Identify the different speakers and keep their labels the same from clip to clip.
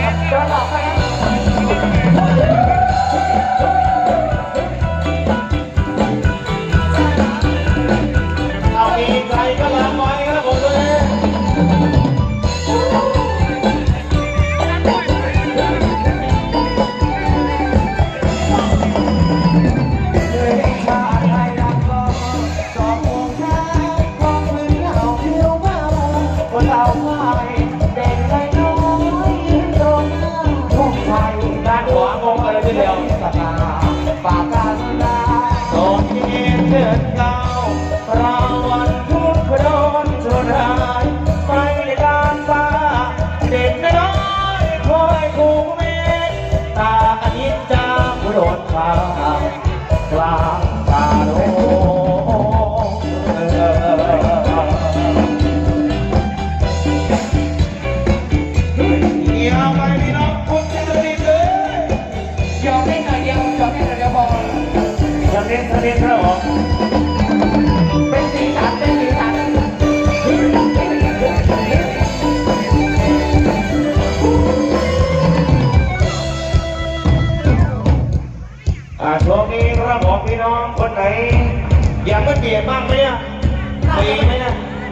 Speaker 1: เดน
Speaker 2: หลอกไปนะ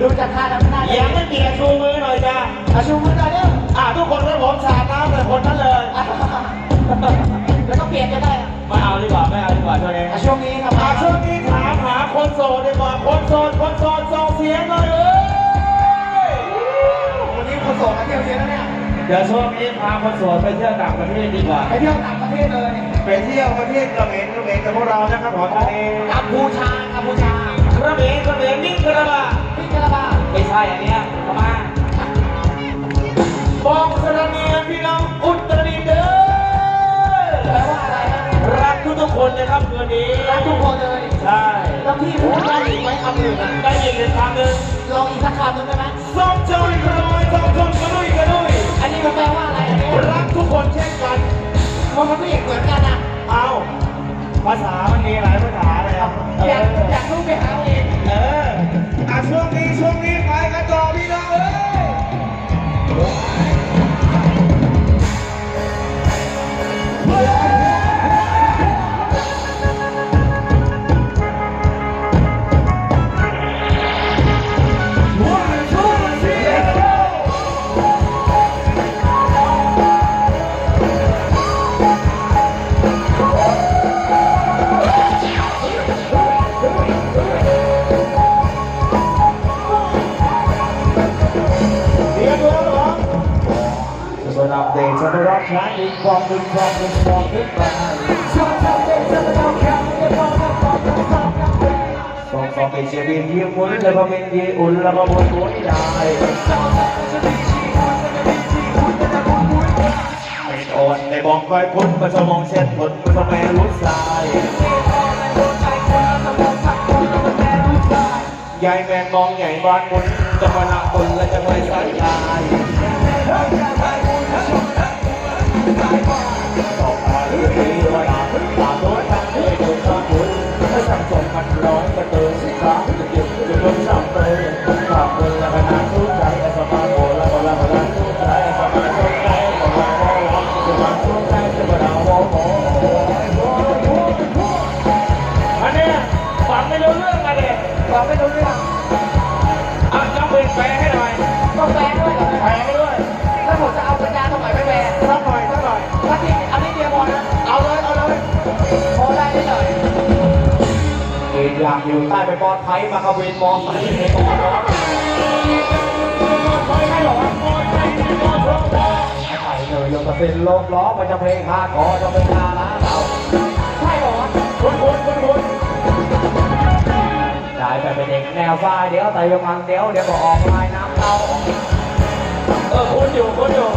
Speaker 2: ดู
Speaker 1: จาก
Speaker 2: ท่าทำหน้า
Speaker 1: อยากไม่เปลี่ยนชูมือหน่อยจ้า
Speaker 2: อาชูมือหน่อยเด้อ
Speaker 1: อ่าทุกคนครับผมสาดน้ำเลยคนนั้นเลย
Speaker 2: แล้วก็เปลี่ยนจะได้
Speaker 1: ไม่เอาดีกว่าไม่เอาดีกว่าช่วงนี้
Speaker 2: อะช่วงนี้ครับ
Speaker 1: อ่าช่วงนี้ถามหาคนโสดดีกว่าคนโสดคนโสดส่งเสียงหน่อยเอ้ย
Speaker 2: วันนี้คนโสดมาเที่ยวเยอะแล้วเนี่ย
Speaker 1: เดี๋ยวช่วงนี้พาคนโสดไปเที่ยวต่างประเทศดีกว่า
Speaker 2: ไปเที่ยวต่างประเทศเลย
Speaker 1: ไปเที่ยวประเทศเขมรเขมรกับพวกเรานะครับผมตอนนี้
Speaker 2: กัมพูชากัมพูชา
Speaker 1: เขมรเขมรนิ่งกระบะ
Speaker 2: พิจารณา
Speaker 1: ไม่ใช่อันเนี้ยพม่าบอกสระเนียพี่น้องอุตรดิตถ์เด้อ
Speaker 2: แปลว่าอะไรนะ
Speaker 1: รักทุกทุกคนนะครับคืนนี้
Speaker 2: รักทุกคนเลย
Speaker 1: ใช่
Speaker 2: แล้วพี่พูดได้อีกไหมคำหนึ่งอะ
Speaker 1: ได้ยินอีกครั้งหนึ่ง
Speaker 2: ลองอีกสักคำหนึ่งได้ไหม
Speaker 1: ส้มเจ้าอีกระอยส้มชนกระดุยกระดุย
Speaker 2: อันนี้มันแปลว่าอะไรอันนี้
Speaker 1: รักทุกคนเช่นกัน
Speaker 2: มันมันไม่เหมือนกันอะ
Speaker 1: เอา ภาษามันมีหลายภาษาเลยครับเอ
Speaker 2: อยาก
Speaker 1: อ
Speaker 2: อยากรู้ไปหาเอาเอง
Speaker 1: เออ จะเป็นอัปเดตจะได้รับใช้อีกความดึงความดึงความดึงไป
Speaker 2: ชอบชอบเต้นชอบชอบแค่ไม่พอไม่พอไม่พอไม่พอ
Speaker 1: สองสองเป็นเชียร์ดีมยิ้มมุนแล้วก็เป็นยีอุ่นแล้วก็บนหัวได้เป็นอ่อนในบองคอยพุ่นมาสมองเช็ดผลมาสมัยรู้สายยายแมนมองใหญ่บ้านมุนจะมาหนักคนและจะไม่สายลาย ตอกตาหรือตีว่าตาตาโดนทำให้โดนข้ามุนถ้าสั่งสมพันร้อยก็เติมสิครับจะเก็บจะลงสามเตยขอบคุณและขนาดสู้ใจสมาโกและก็และก็และสู้ใจสมาสู้ใจก็มาโอ้สมาสู้ใจจะมาดาวโอ้โหอันเนี้ยฟังไม่รู้เรื่องอะเด็ก
Speaker 2: บอกไม่รู้เรื่อง
Speaker 1: อะน้องเป็นแปลให้
Speaker 2: อยา
Speaker 1: กอยู่ใต้ไปปอดภัยมาขวินมองใส่ในกองร้อนไม่ใช่หรอมองนั้นไอ้เหนื่อยยกกระเป็นโลกล้อมันจะเพลงฮาคอจะเป็นฮาล้าเรา
Speaker 2: ใช่หรอ
Speaker 1: คุณคุณคุณคุณได้ไปเป็นเด็กแนวฟ้าเดี๋ยวแต่ยังมันเดี๋ยวเดี๋ยวก็ออกลายน้ำเต้าเออคุณอยู่คุณอยู่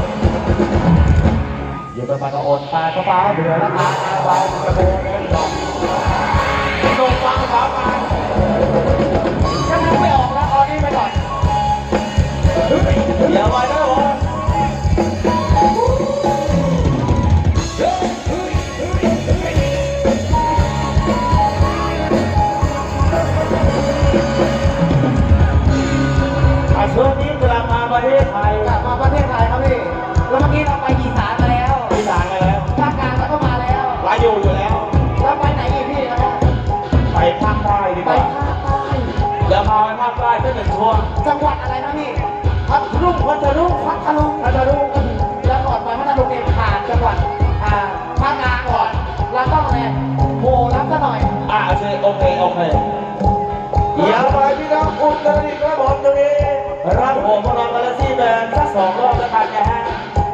Speaker 1: อยู่ไปไปกกระโอนตายกระเป๋าเดือดแล้วตาตาเบากระโดดเงินดอก ช่วนี้
Speaker 2: กมาป
Speaker 1: ระเทศไทย
Speaker 2: มาประเทศไทยครับพี่ แล้วเมื่อกี้เราไปอีสาแล้ว
Speaker 1: อีสานมาแล้ว
Speaker 2: ภาคกลางเราก็มาแล้ว
Speaker 1: ไปอยู่อยู่แล้ว
Speaker 2: แล้ไปไหนอีกพี่นะ
Speaker 1: ไปภาคใต้ดีกว่
Speaker 2: ไปภาคใต้
Speaker 1: เดี๋ยวพาไปภาคใต้สักหนึ่งช่วง
Speaker 2: จังหวัดอะไรนะพี่ พัทลุงพัทลุงพัทลุงพัทลุงแล้วก่อนไปพัทลุงเองขผ่านจังหวัดอ่าพังงาก่อนแล้วต้องเน่ยโหรับซะหน่อย
Speaker 1: อ่าโอเคโอเคโอเคย่าไปพี่น้องอุตรดิตถ์ครับผมตรงนี้รับผมพวกเากระที่เดินสักสองรอบแล้วกันนะฮะ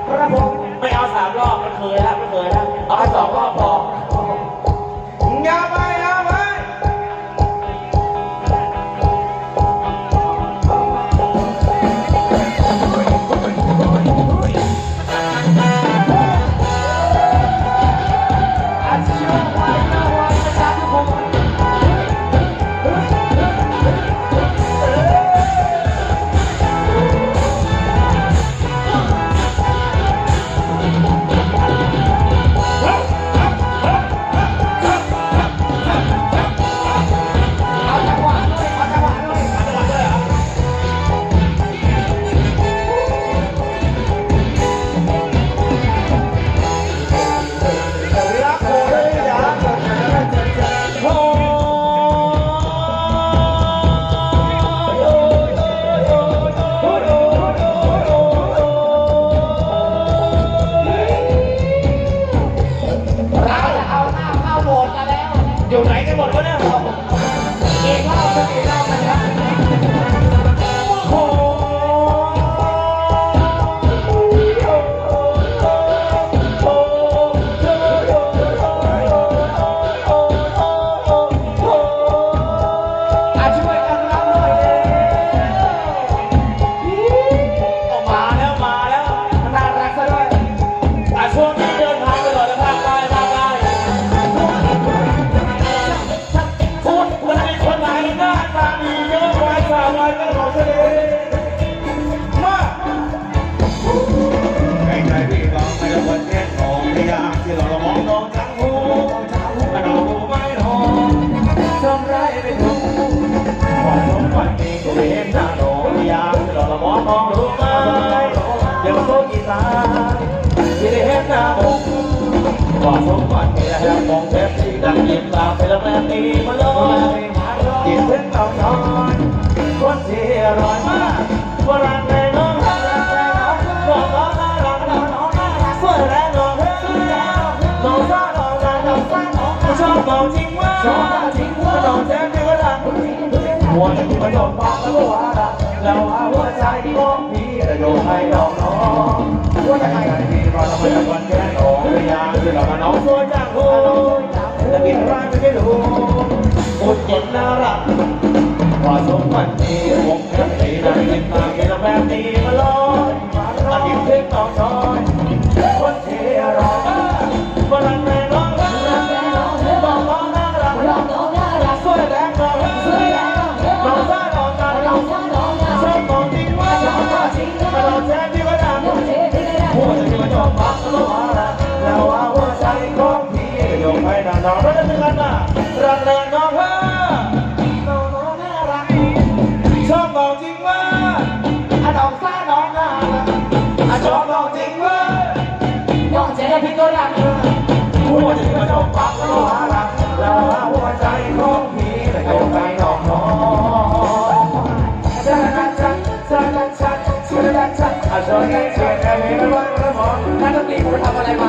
Speaker 2: ครับผม
Speaker 1: ไม่เอาสามรอบมันเคยแล้วมันเคยแล้วเอาสองรอบพอ
Speaker 2: เกมว่า ใจที่มองพี่จะ
Speaker 1: โยู่
Speaker 2: ให้น้
Speaker 1: อ
Speaker 2: งน้
Speaker 1: อง
Speaker 2: ว่าจให้กันที่ร
Speaker 1: อเราไปจากวัน
Speaker 3: แก่น้องไมยากคือเรามา
Speaker 1: น้องสวยจากโหจะกินร้านไม่ได้รู้โคตรเจ็บ หัวที่มาดมปักโลหะรักแล้วหัวใจของพี่แต่โย
Speaker 2: ไป
Speaker 1: นอกนอนสารกัดชัดสารกัดชัดสารกัดชัดอาจจะได้เกิดอะไรไม่ว่าเรื่องหมอนั่นต้องมีคุณทำอะไรมา